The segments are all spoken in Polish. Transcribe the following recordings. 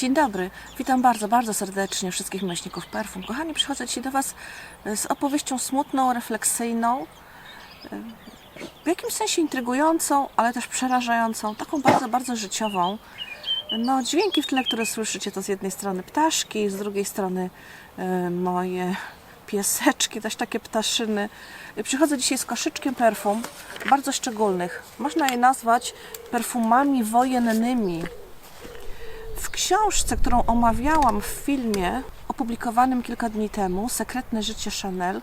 Dzień dobry, witam bardzo, bardzo serdecznie wszystkich myślników perfum. Kochani, przychodzę dzisiaj do Was z opowieścią smutną, refleksyjną, w jakimś sensie intrygującą, ale też przerażającą, taką bardzo, bardzo życiową. No, dźwięki w tle, które słyszycie, to z jednej strony ptaszki, z drugiej strony e, moje pieseczki, też takie ptaszyny. Przychodzę dzisiaj z koszyczkiem perfum, bardzo szczególnych. Można je nazwać perfumami wojennymi. W książce, którą omawiałam w filmie opublikowanym kilka dni temu, Sekretne życie Chanel,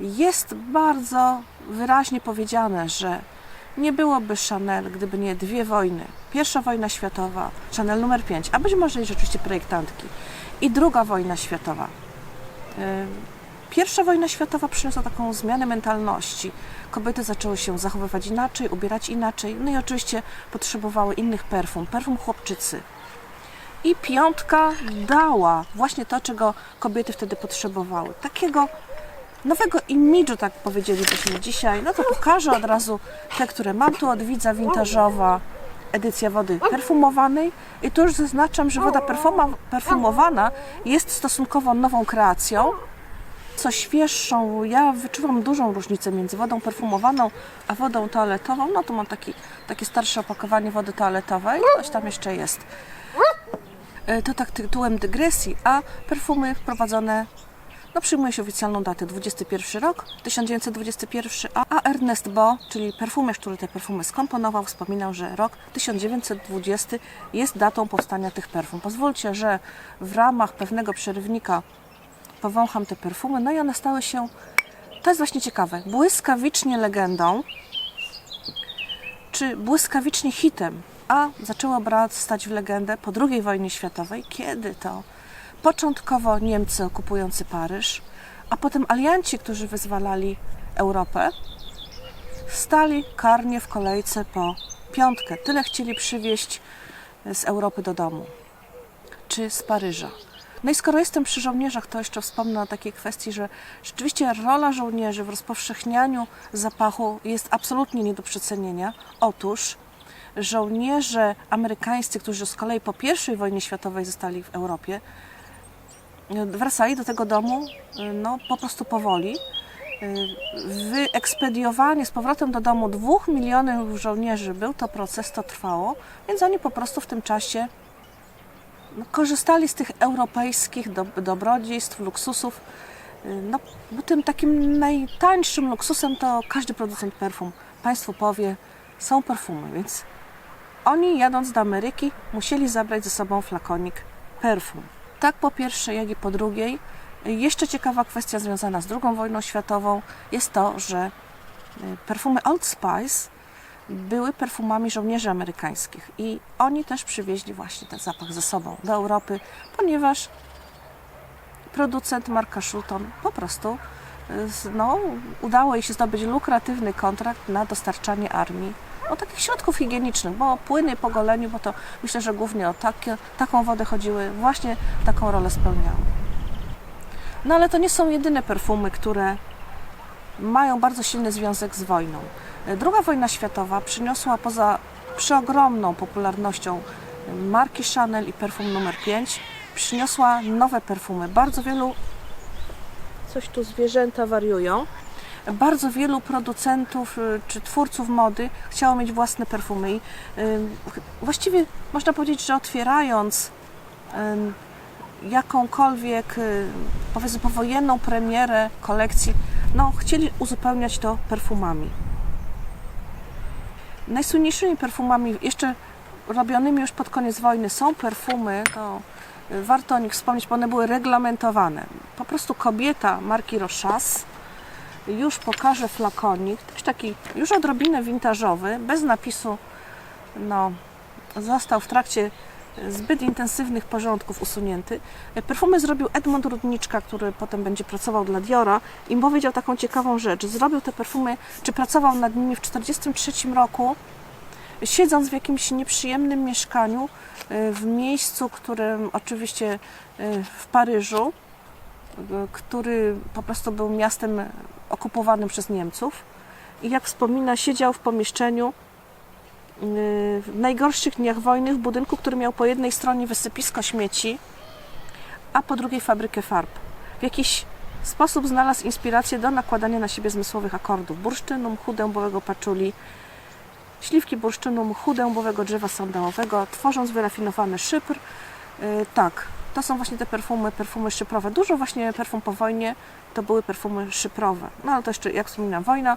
jest bardzo wyraźnie powiedziane, że nie byłoby Chanel, gdyby nie dwie wojny. Pierwsza wojna światowa, Chanel numer 5, a być może i rzeczywiście projektantki, i druga wojna światowa. Ym, Pierwsza wojna światowa przyniosła taką zmianę mentalności. Kobiety zaczęły się zachowywać inaczej, ubierać inaczej, no i oczywiście potrzebowały innych perfum, perfum chłopczycy. I piątka dała właśnie to, czego kobiety wtedy potrzebowały. Takiego nowego imidżu, tak powiedzielibyśmy dzisiaj. No to pokażę od razu te, które mam tu od widza vintażowa edycja wody perfumowanej. I tu już zaznaczam, że woda perfuma, perfumowana jest stosunkowo nową kreacją. Co świeższą, ja wyczuwam dużą różnicę między wodą perfumowaną a wodą toaletową. No tu mam taki, takie starsze opakowanie wody toaletowej, coś tam jeszcze jest. E, To tak tytułem dygresji, a perfumy wprowadzone, no przyjmuje się oficjalną datę, 21 rok, 1921, a, Ernest Bo, czyli perfumiarz, który te perfumy skomponował, wspominał, że rok 1920 jest datą powstania tych perfum. Pozwólcie, że w ramach pewnego przerywnika powącham te perfumy, no i one stały się, to jest właśnie ciekawe, błyskawicznie legendą, czy błyskawicznie hitem, a zaczęło brat stać w legendę po II wojnie światowej, kiedy to początkowo Niemcy okupujący Paryż, a potem alianci, którzy wyzwalali Europę, stali karnie w kolejce po piątkę. Tyle chcieli przywieźć z Europy do domu, czy z Paryża. No i skoro jestem przy żołnierzach, to jeszcze wspomnę o takiej kwestii, że rzeczywiście rola żołnierzy w rozpowszechnianiu zapachu jest absolutnie nie do przecenienia. Otóż żołnierze amerykańscy, którzy z kolei po I wojnie światowej zostali w Europie, wracali do tego domu no, po prostu powoli. Wyekspediowanie z powrotem do domu dwóch milionów żołnierzy był to proces, to trwało, więc oni po prostu w tym czasie no, korzystali z tych europejskich do, dobrodziejstw, luksusów. No, bo tym takim najtańszym luksusem to każdy producent perfum. Państwu powie, są perfumy, więc oni jadąc do Ameryki musieli zabrać ze sobą flakonik perfum. Tak po pierwszej, jak i po drugiej. Jeszcze ciekawa kwestia związana z II wojną światową jest to, że perfumy Old Spice były perfumami żołnierzy amerykańskich i oni też przywieźli właśnie ten zapach ze sobą do Europy, ponieważ producent Marka Schulton po prostu no, udało jej się zdobyć lukratywny kontrakt na dostarczanie armii o takich środków higienicznych, bo płyny po goleniu, bo to myślę, że głównie o takie, taką wodę chodziły, właśnie taką rolę spełniały. No ale to nie są jedyne perfumy, które mają bardzo silny związek z wojną. Druga wojna światowa przyniosła poza przeogromną popularnością marki Chanel i perfum numer 5, przyniosła nowe perfumy. Bardzo wielu, coś tu zwierzęta wariują, bardzo wielu producentów czy twórców mody chciało mieć własne perfumy. I właściwie można powiedzieć, że otwierając jakąkolwiek powiedzmy powojenną premierę kolekcji, no chcieli uzupełniać to perfumami. Najsłynniejszymi perfumami, jeszcze robionymi już pod koniec wojny, są perfumy, to warto o nich wspomnieć, bo one były reglamentowane. Po prostu kobieta marki Rochas, już pokażę flakonik, też taki już odrobinę vintażowy, bez napisu, no, został w trakcie zbyt intensywnych porządków usunięty. Perfumy zrobił Edmond Rudniczka, który potem będzie pracował dla Diora i powiedział taką ciekawą rzecz. Zrobił te perfumy, czy pracował nad nimi w 1943 roku, siedząc w jakimś nieprzyjemnym mieszkaniu w miejscu, którym oczywiście w Paryżu, który po prostu był miastem okupowanym przez Niemców. I jak wspomina, siedział w pomieszczeniu w najgorszych dniach wojny w budynku, który miał po jednej stronie wysypisko śmieci, a po drugiej fabrykę farb. W jakiś sposób znalazł inspirację do nakładania na siebie zmysłowych akordów bursztynu, mchu dębowego paczuli, śliwki bursztynu, mchu dębowego drzewa sandałowego, tworząc wyrafinowany szypr. Yy, tak, to są właśnie te perfumy, perfumy szyprowe. Dużo właśnie perfum po wojnie to były perfumy szyprowe. No ale to jeszcze, jak wspominam, wojna.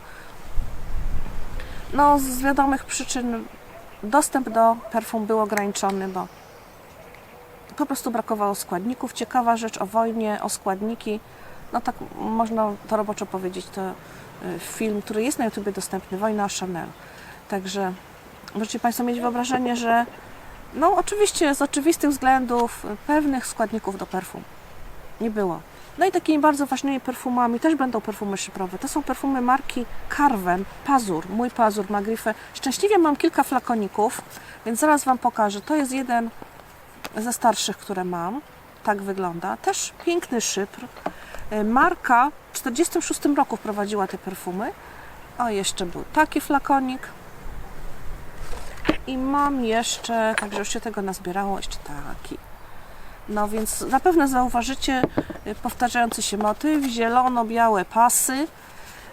No, z wiadomych przyczyn dostęp do perfum był ograniczony, bo po prostu brakowało składników. Ciekawa rzecz o wojnie, o składniki. No tak można to roboczo powiedzieć, to y, film, który jest na YouTubie dostępny, Wojna o Chanel. Także możecie Państwo mieć wyobrażenie, że no oczywiście z oczywistych względów pewnych składników do perfum nie było. No i takimi bardzo ważnymi perfumami też będą perfumy szyprowe. To są perfumy marki Carven, Pazur, mój Pazur ma. Szczęśliwie mam kilka flakoników, więc zaraz Wam pokażę. To jest jeden ze starszych, które mam. Tak wygląda. Też piękny szypr. Y, Marka w 1946 roku wprowadziła te perfumy. O, jeszcze był taki flakonik. I mam jeszcze, także już się tego nazbierało, jeszcze taki. No więc na pewno zauważycie y, powtarzający się motyw, zielono-białe pasy,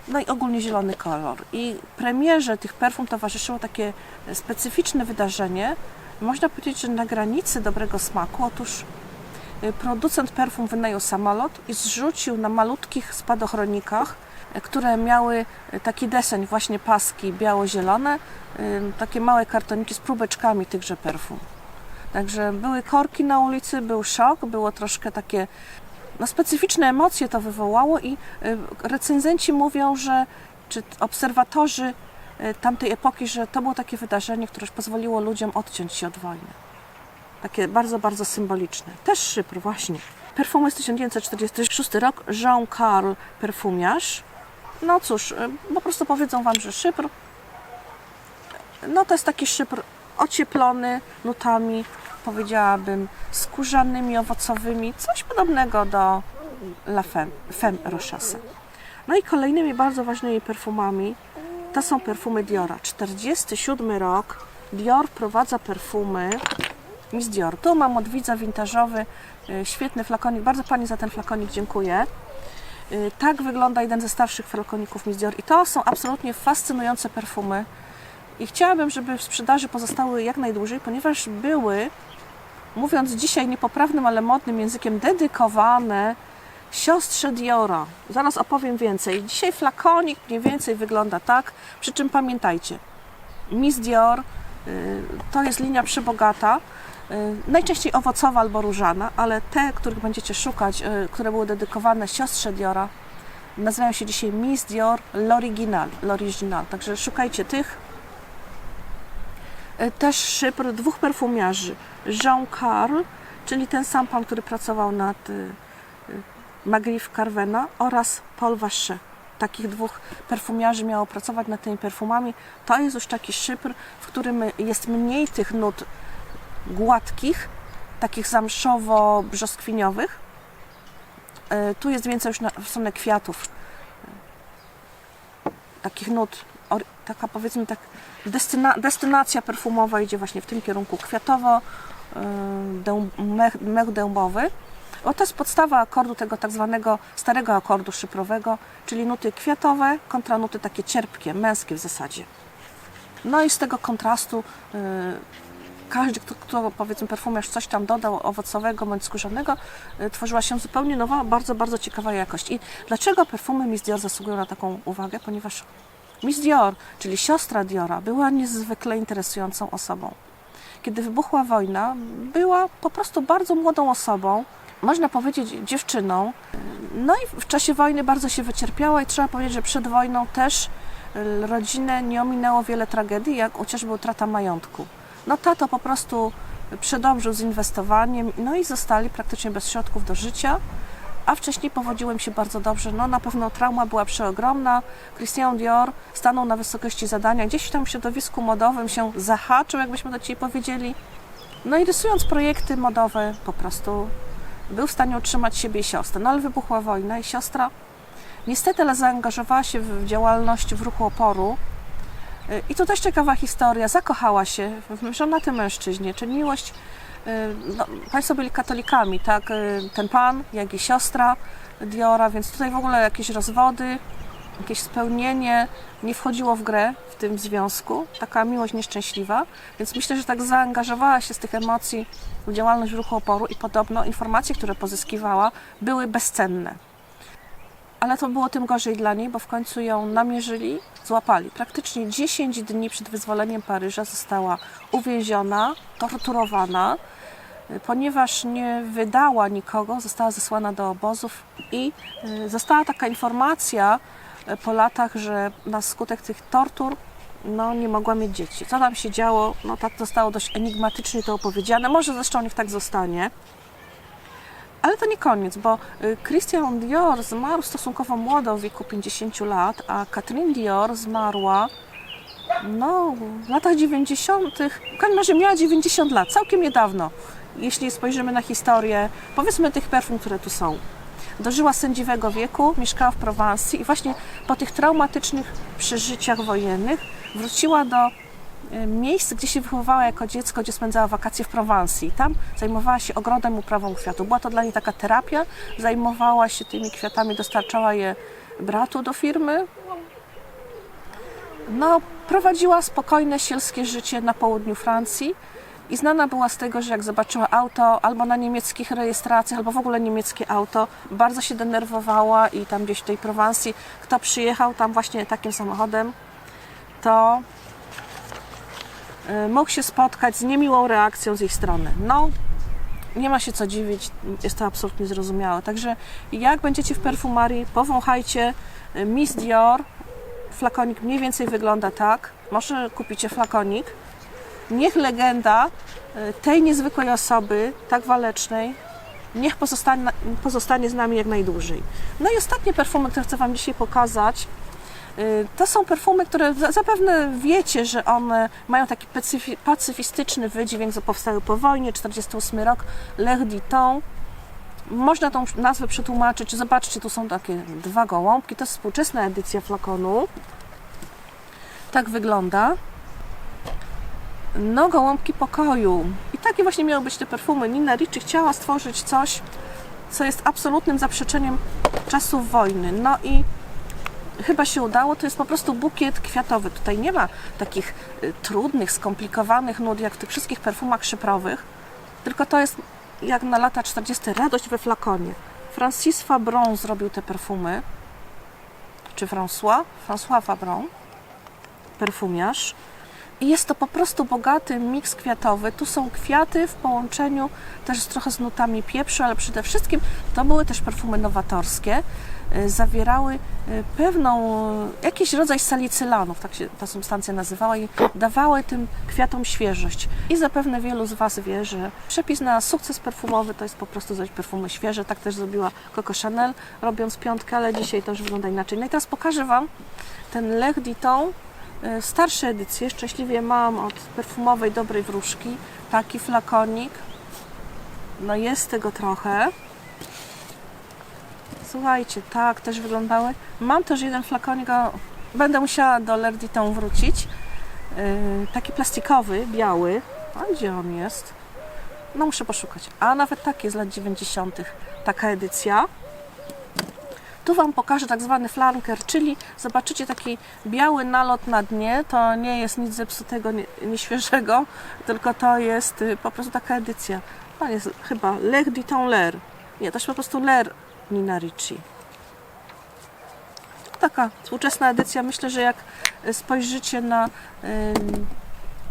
no i ogólnie zielony kolor. I premierze tych perfum towarzyszyło takie specyficzne wydarzenie, można powiedzieć, że na granicy dobrego smaku. Otóż y, producent perfum wynajął samolot i zrzucił na malutkich spadochronikach, y, które miały y, taki deseń, właśnie paski biało-zielone, takie małe kartoniki z próbeczkami tychże perfum. Także były korki na ulicy, był szok, było troszkę takie no, specyficzne emocje to wywołało i y, recenzenci mówią, że czy obserwatorzy y, tamtej epoki, że to było takie wydarzenie, które pozwoliło ludziom odciąć się od wojny. Takie bardzo, bardzo symboliczne. Też szypr właśnie. Perfumy z 1946 rok, Jean Carl perfumiarz. No cóż, y, po prostu powiedzą Wam, że szypr no to jest taki szypr ocieplony nutami, powiedziałabym, skórzanymi, owocowymi, coś podobnego do La Femme, Femme Rochassa. No i kolejnymi bardzo ważnymi perfumami to są perfumy Diora. 47 rok, Dior prowadza perfumy Miss Dior. Tu mam od widza wintażowy, y, świetny flakonik. Bardzo Pani za ten flakonik dziękuję. Y, Tak wygląda jeden ze starszych flakoników Miss Dior i to są absolutnie fascynujące perfumy. I chciałabym, żeby w sprzedaży pozostały jak najdłużej, ponieważ były, mówiąc dzisiaj niepoprawnym, ale modnym językiem, dedykowane siostrze Diora. Zaraz opowiem więcej. Dzisiaj flakonik mniej więcej wygląda tak, przy czym pamiętajcie, Miss Dior y, to jest linia przybogata, y, najczęściej owocowa albo różana, ale te, których będziecie szukać, y, które były dedykowane siostrze Diora, nazywają się dzisiaj Miss Dior L'Original. L'Original. Także szukajcie tych. E, Też szypr dwóch perfumiarzy. Jean Carl, czyli ten sam pan, który pracował nad y, y, Magrif Carvena oraz Paul Vacher. Takich dwóch perfumiarzy miało pracować nad tymi perfumami. To jest już taki szypr, w którym jest mniej tych nut gładkich, takich zamszowo-brzoskwiniowych. E, Tu jest więcej już na, w stronę kwiatów. Takich nut, taka powiedzmy tak destyna, destynacja perfumowa idzie właśnie w tym kierunku kwiatowo, dęb, mech, dębowy. O, to jest podstawa akordu tego tak zwanego starego akordu szyprowego, czyli nuty kwiatowe kontra nuty takie cierpkie, męskie w zasadzie. No i z tego kontrastu y, każdy, kto, kto powiedzmy perfumiarz coś tam dodał owocowego bądź skórzanego, y, tworzyła się zupełnie nowa, bardzo, bardzo ciekawa jakość. I dlaczego perfumy Miss Dior zasługują na taką uwagę? Ponieważ Miss Dior, czyli siostra Diora, była niezwykle interesującą osobą. Kiedy wybuchła wojna, była po prostu bardzo młodą osobą, można powiedzieć dziewczyną. No i w czasie wojny bardzo się wycierpiała i trzeba powiedzieć, że przed wojną też y, rodzinę nie ominęło wiele tragedii, jak chociażby utrata majątku. No tato po prostu przedobrzył z inwestowaniem, no i zostali praktycznie bez środków do życia a wcześniej powodziło im się bardzo dobrze. No na pewno trauma była przeogromna. Christian Dior stanął na wysokości zadania, gdzieś tam w środowisku modowym się zahaczył, jakbyśmy do dzisiaj powiedzieli. No i rysując projekty modowe, po prostu był w stanie utrzymać siebie i siostrę. No ale wybuchła wojna i siostra niestety ale zaangażowała się w działalność w ruchu oporu. Y, I to też ciekawa historia. Zakochała się w żonatym mężczyźnie, czyli miłość. y, No, państwo byli katolikami, tak? Y, Ten pan, jak i siostra Diora, więc tutaj w ogóle jakieś rozwody, jakieś spełnienie nie wchodziło w grę w tym związku. Taka miłość nieszczęśliwa. Więc myślę, że tak zaangażowała się z tych emocji w działalność ruchu oporu i podobno informacje, które pozyskiwała, były bezcenne. Ale to było tym gorzej dla niej, bo w końcu ją namierzyli, złapali. Praktycznie 10 dni przed wyzwoleniem Paryża została uwięziona, torturowana. Ponieważ nie wydała nikogo, została zesłana do obozów i y, została taka informacja y, po latach, że na skutek tych tortur no, nie mogła mieć dzieci. Co tam się działo, no tak zostało dość enigmatycznie to opowiedziane. Może zresztą niech tak zostanie. Ale to nie koniec, bo y, Christian Dior zmarł stosunkowo młodo, w wieku 50 lat, a Catherine Dior zmarła no, w latach 90. W każdym miała 90 lat, całkiem niedawno. Jeśli spojrzymy na historię, powiedzmy tych perfum, które tu są. Dożyła sędziwego wieku, mieszkała w Prowansji i właśnie po tych traumatycznych przeżyciach wojennych wróciła do miejsc, gdzie się wychowywała jako dziecko, gdzie spędzała wakacje w Prowansji. Tam zajmowała się ogrodem, uprawą kwiatów. Była to dla niej taka terapia. Zajmowała się tymi kwiatami, dostarczała je bratu do firmy. No, prowadziła spokojne, sielskie życie na południu Francji i znana była z tego, że jak zobaczyła auto albo na niemieckich rejestracjach, albo w ogóle niemieckie auto, bardzo się denerwowała i tam gdzieś w tej Prowansji, kto przyjechał tam właśnie takim samochodem, to mógł się spotkać z niemiłą reakcją z jej strony. No, nie ma się co dziwić, jest to absolutnie zrozumiałe. Także jak będziecie w perfumarii, powąchajcie y, Miss Dior, flakonik mniej więcej wygląda tak. Może kupicie flakonik. Niech legenda y, tej niezwykłej osoby, tak walecznej, niech pozostanie, pozostanie z nami jak najdłużej. No i ostatnie perfumy, które chcę Wam dzisiaj pokazać, to są perfumy, które za- zapewne wiecie, że one mają taki pacyfi- pacyfistyczny wydźwięk, powstały po wojnie, 48 rok, L'Air d'Iton. Można tą nazwę przetłumaczyć. Zobaczcie, tu są takie dwa gołąbki. To jest współczesna edycja flakonu. Tak wygląda. No, gołąbki pokoju. I takie właśnie miały być te perfumy. Nina Ricci chciała stworzyć coś, co jest absolutnym zaprzeczeniem czasów wojny. No i chyba się udało. To jest po prostu bukiet kwiatowy. Tutaj nie ma takich y, trudnych, skomplikowanych nut, jak w tych wszystkich perfumach szyfrowych. Tylko to jest jak na lata 40. radość we flakonie. Francis Fabron zrobił te perfumy. Czy François? François Fabron, perfumiarz. I jest to po prostu bogaty miks kwiatowy. Tu są kwiaty w połączeniu też trochę z nutami pieprzu, ale przede wszystkim to były też perfumy nowatorskie. Y, Zawierały y, pewną, jakiś rodzaj salicylanów, tak się ta substancja nazywała i dawały tym kwiatom świeżość. I zapewne wielu z Was wie, że przepis na sukces perfumowy to jest po prostu zrobić perfumy świeże. Tak też zrobiła Coco Chanel, robiąc piątkę, ale dzisiaj to już wygląda inaczej. No i teraz pokażę Wam ten L'Air d'Iton, starsze edycje. Szczęśliwie mam od perfumowej Dobrej Wróżki taki flakonik. No jest tego trochę. Słuchajcie, tak też wyglądały. Mam też jeden flakonik, będę musiała do L'Air d'Iton wrócić. Yy, taki plastikowy, biały. A gdzie on jest? No muszę poszukać. A nawet taki z lat 90. taka edycja. Tu Wam pokażę tak zwany flanker, czyli zobaczycie taki biały nalot na dnie. To nie jest nic zepsutego, nie, nieświeżego, tylko to jest y, po prostu taka edycja. To jest chyba L'Air d'Iton L'air. Nie, to jest po prostu L'air Nina Ricci. Taka współczesna edycja. Myślę, że jak spojrzycie na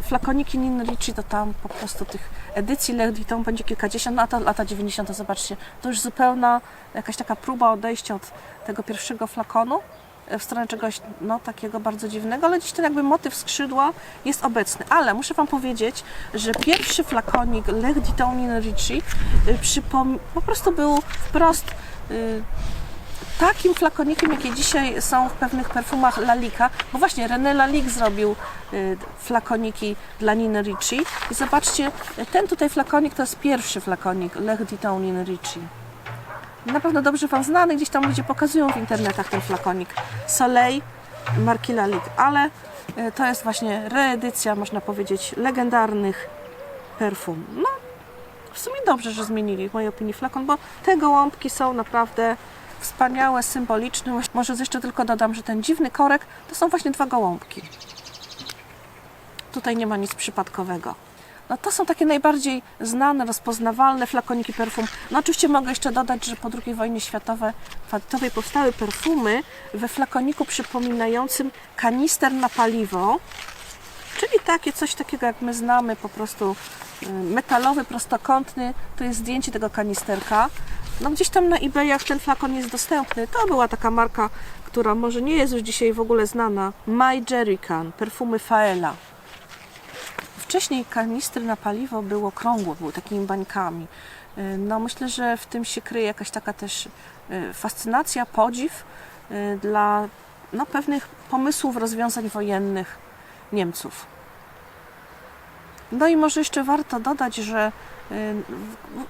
flakoniki Nina Ricci, to tam po prostu tych edycji L'Air d'Iton będzie kilkadziesiąt, no a to lata 90. zobaczcie, to już zupełna jakaś taka próba odejścia od tego pierwszego flakonu e, w stronę czegoś no, takiego bardzo dziwnego, ale dziś ten jakby motyw skrzydła jest obecny. Ale muszę Wam powiedzieć, że pierwszy flakonik L'Air d'Iton Nina Ricci przypom- po prostu był wprost takim flakonikiem, jakie dzisiaj są w pewnych perfumach Lalika, bo właśnie René Lalik zrobił y, flakoniki dla Niny Ricci i zobaczcie, y, ten tutaj flakonik to jest pierwszy flakonik L'Air d'Iton Niny Ricci. Na pewno dobrze Wam znany, gdzieś tam ludzie pokazują w internetach ten flakonik Soleil marki Lalik, ale E, To jest właśnie reedycja, można powiedzieć, legendarnych perfum. No, w sumie dobrze, że zmienili w mojej opinii flakon, bo te gołąbki są naprawdę wspaniałe, symboliczne. Może jeszcze tylko dodam, że ten dziwny korek to są właśnie dwa gołąbki. Tutaj nie ma nic przypadkowego. No to są takie najbardziej znane, rozpoznawalne flakoniki perfum. No oczywiście mogę jeszcze dodać, że po II wojnie światowej, światowej powstały perfumy we flakoniku przypominającym kanister na paliwo, czyli takie coś takiego jak my znamy, po prostu y, metalowy, prostokątny, to jest zdjęcie tego kanisterka. No gdzieś tam na eBayach ten flakon jest dostępny. To była taka marka, która może nie jest już dzisiaj w ogóle znana. My Jerrycan, perfumy Faela. Wcześniej kanistry na paliwo było okrągłe, były takimi bańkami. Y, No myślę, że w tym się kryje jakaś taka też y, fascynacja, podziw dla no, pewnych pomysłów rozwiązań wojennych Niemców. No i może jeszcze warto dodać, że y,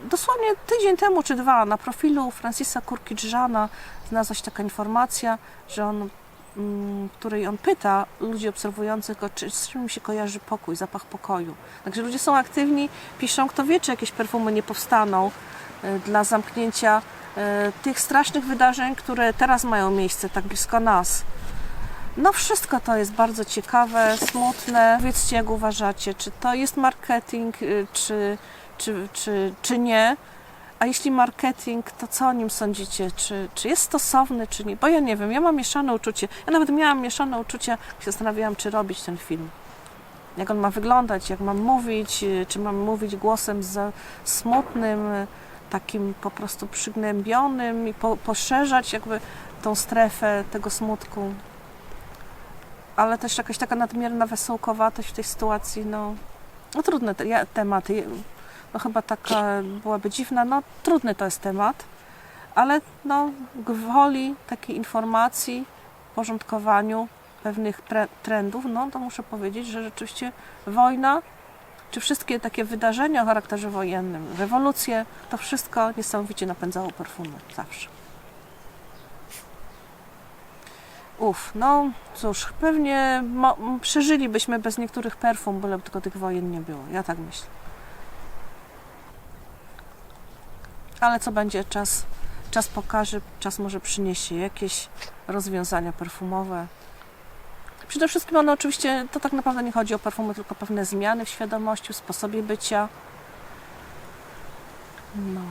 dosłownie tydzień temu czy dwa na profilu Francisa Kurkidżana znalazła się taka informacja, że on, mm, której on pyta ludzi obserwujących go, czy z czym się kojarzy pokój, zapach pokoju. Także ludzie są aktywni, piszą, kto wie, czy jakieś perfumy nie powstaną y, dla zamknięcia y, tych strasznych wydarzeń, które teraz mają miejsce tak blisko nas. No wszystko to jest bardzo ciekawe, smutne. Powiedzcie, jak uważacie, czy to jest marketing, y, czy, czy, czy, czy nie? A jeśli marketing, to co o nim sądzicie? Czy, czy jest stosowny, czy nie? Bo ja nie wiem, ja mam mieszane uczucie. Ja nawet miałam mieszane uczucia, jak się zastanawiałam, czy robić ten film. Jak on ma wyglądać, jak mam mówić, y, czy mam mówić głosem za smutnym, y, takim po prostu przygnębionym i po, poszerzać jakby tą strefę tego smutku ale też jakaś taka nadmierna wesołkowatość w tej sytuacji, no, no trudne te, ja, tematy. No chyba taka byłaby dziwna, no trudny to jest temat, ale no gwoli takiej informacji, porządkowaniu pewnych trendów, no to muszę powiedzieć, że rzeczywiście wojna, czy wszystkie takie wydarzenia o charakterze wojennym, rewolucje, to wszystko niesamowicie napędzało perfumy, zawsze. Uf, no cóż, pewnie przeżylibyśmy bez niektórych perfum, byle tylko tych wojen nie było. Ja tak myślę. Ale co będzie, czas, czas pokaże, czas może przyniesie jakieś rozwiązania perfumowe. Przede wszystkim one oczywiście, to tak naprawdę nie chodzi o perfumy, tylko pewne zmiany w świadomości, w sposobie bycia. No.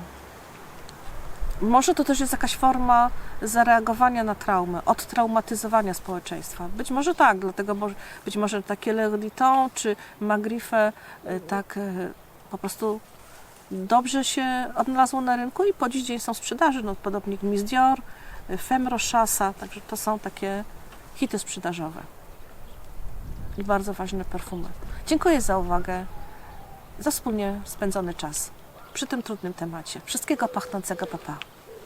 Może to też jest jakaś forma zareagowania na traumę, odtraumatyzowania społeczeństwa. Być może tak, dlatego być może takie Le Liton czy Magrife tak y, po prostu dobrze się odnalazło na rynku i po dziś dzień są sprzedaży. No, podobnie Miss Dior, y, Femme Rochassa, także to są takie hity sprzedażowe i bardzo ważne perfumy. Dziękuję za uwagę, za wspólnie spędzony czas przy tym trudnym temacie. Wszystkiego pachnącego papa.